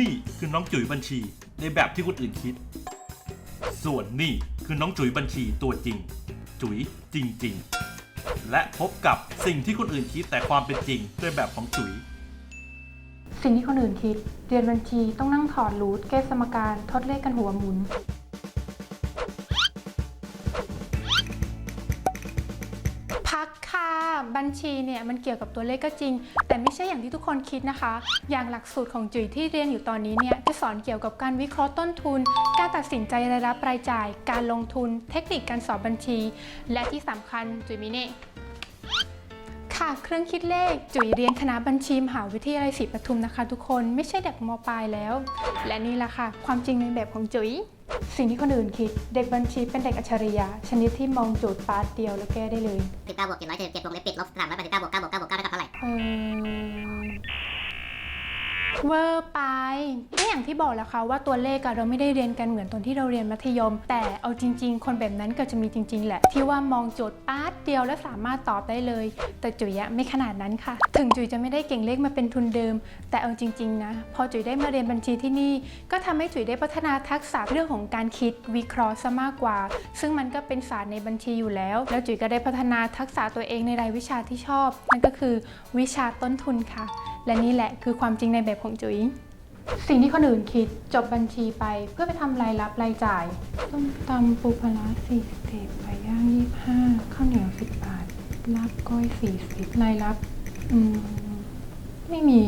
นี่คือน้องจุ๋ยบัญชี ในแบบที่คนอื่นคิด ส่วนนี่คือน้องจุ๋ยบัญชีตัวจริง จุ๋ยจริง ๆ และพบกับสิ่งที่คนอื่นคิดแต่ความเป็นจริงด้วยแบบของจุ๋ย สิ่งที่คนอื่นคิด เรียนบัญชีต้องนั่งถอดรูทแก้สมการทดเลขกันหัวหมุน บัญชีเนี่ยมันเกี่ยวกับตัวเลขก็จริง แต่ไม่ใช่อย่างที่ทุกคนคิดนะคะ อย่างหลักสูตรของจุ๋ยที่เรียนอยู่ตอนนี้เนี่ยจะสอนเกี่ยวกับการวิเคราะห์ต้นทุน การตัดสินใจรายรับรายจ่าย การลงทุน เทคนิคการสอบบัญชี และที่สำคัญจุ๋ยมีนี่ค่ะเครื่องคิดเลขจุ๋ยเรียนคณะบัญชีมหาวิทยาลัยศรีปทุมนะคะ ทุกคนไม่ใช่เด็กมปลายแล้ว และนี่แหละค่ะ ความจริงในแบบของจุ๋ย สิ่งที่คนอื่นคิด เด็กบัญชีเป็นเด็กอัจฉริยะ ชนิดที่มองโจทย์ปาร์ตเดียวแล้วแก้ได้เลยสิบเก้าบวกเจ็ดร้อยเจ็ดเจ็ดวงเล็บปิดลบสามร้อยแปดสิบเก้าบวกเก้าบวกเก้าบวกเก้าเท่ากับเท่าไหร่ เออเวอร์ไป อย่างที่บอกแล้วค่ะว่าตัวเลขเราไม่ได้เรียนกันเหมือนตอนที่เราเรียนมัธยม แต่เอาจริง ๆ คนแบบนั้นก็จะมีจริง ๆ แหละ ที่ว่ามองโจทย์ป๊าดเดียวแล้วสามารถตอบได้เลย แต่จุ๋ยอะไม่ขนาดนั้นค่ะ ถึงจุ๋ยจะไม่ได้เก่งเลขมาเป็นทุนเดิม แต่เอาจริง ๆ นะ พอจุ๋ยได้มาเรียนบัญชีที่นี่ ก็ทำให้จุ๋ยได้พัฒนาทักษะเรื่องของการคิดวิเคราะห์ซะมากกว่า ซึ่งมันก็เป็นศาสตร์ในบัญชีอยู่แล้ว แล้วจุ๋ยก็ได้พัฒนาทักษะตัวเองในรายวิชาที่ชอบ นั่นก็คือวิชาต้นทุนค่ะ และนี่แหละคือความจริงในแบบของจุ๋ย สิ่งที่คนอื่นคิดจบบัญชีไปเพื่อไปทำรายรับรายจ่ายต้มตำปูปลาร้าสี่สิบไก่ย่างยี่ห้าข้าวเหนียวสิบบาทลาบก้อยสี่สิบรายรับ อืม ไม่มี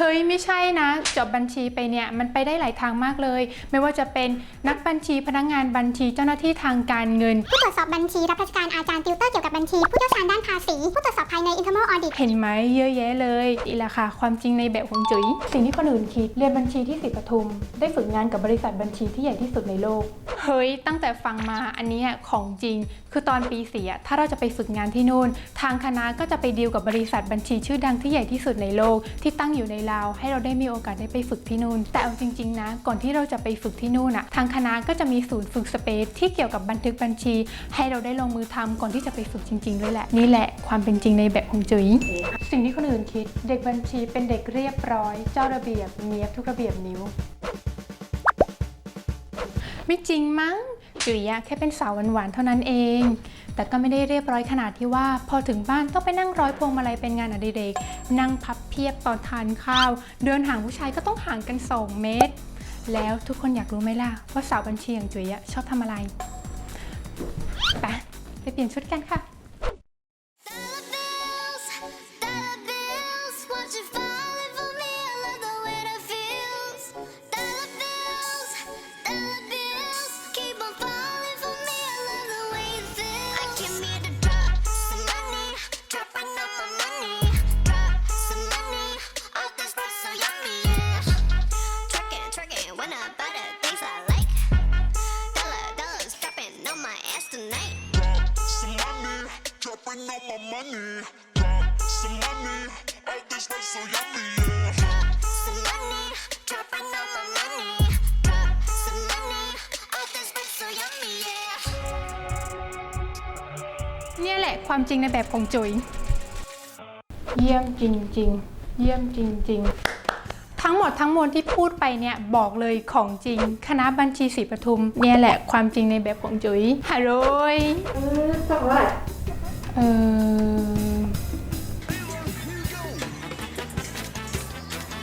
เฮ้ยไม่ใช่นะ จบบัญชีไปเนี่ยมันไปได้หลายทางมากเลย ไม่ว่าจะเป็นนักบัญชีพนักงานบัญชีเจ้าหน้าที่ทางการเงิน ผู้ตรวจสอบบัญชีรับราชการอาจารย์ติวเตอร์เกี่ยวกับบัญชี ผู้เชี่ยวชาญด้านภาษี ผู้ตรวจสอบภายใน internal audit เห็นไหมเยอะแยะเลยนี่แหละค่ะความจริงในแบบของจุ๋ยสิ่งที่คนอื่นคิดเรียนบัญชีที่ศรีปทุม ได้ฝึกงานกับบริษัทบัญชีที่ใหญ่ที่สุดในโลกเฮ้ยตั้งแต่ฟังมาอันเนี้ยของจริง คือตอนปีสี่อะถ้าเราจะไปฝึกงานที่นู่น ทางคณะก็จะไปดีลกับบริษัทบัญชีชื่อดังที่ใหญ่ที่สุดในโลกที่ตั้งอยู่ในลาว ให้เราได้มีโอกาสได้ไปฝึกที่นู่น แต่เอาจริงๆนะ ก่อนที่เราจะไปฝึกที่นู่นอะทางคณะก็จะมีศูนย์ฝึกสเปซที่เกี่ยวกับบันทึกบัญชี ให้เราได้ลงมือทำก่อนที่จะไปฝึกจริงๆด้วยแหละ นี่แหละความเป็นจริงในแบบของจุ๋ยสิ่งที่คนอื่นคิด เด็กบัญชีเป็นเด็กเรียบร้อย เจ้าระเบียบเนียบทุกระเบียบนิ้ว ไม่จริงมั้ง จุ๋ยะแค่เป็นสาวหวานๆเท่านั้นเอง แต่ก็ไม่ได้เรียบร้อยขนาดที่ว่า พอถึงบ้านต้องไปนั่งร้อยพวงมาลัยเป็นงานอดิเรก นั่งพับเพียบตอนทานข้าว เดินห่างผู้ชายก็ต้องห่างกัน 2 เมตร แล้วทุกคนอยากรู้ไหมล่ะ ว่าสาวบัญชีอย่างจุ๋ยะชอบทำอะไร ไปไปเปลี่ยนชุดกันค่ะ เนี่ยแหละความจริงในแบบของจุ๋ย เยี่ยมจริง ๆ เยี่ยมจริง ๆ ทั้งหมดทั้งมวลที่พูดไปเนี่ยบอกเลยของจริง คณะบัญชีศรีปทุม เนี่ยแหละความจริงในแบบของจุ๋ยฮัลโหลยเออ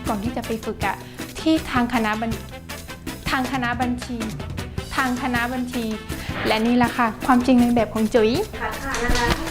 ก่อนที่จะไปฝึกอะที่ทางคณะบัญทางคณะบัญชี ทางคณะบัญชี และนี่แหละค่ะ ความจริงในแบบของจุ๋ยค่ะนะคะ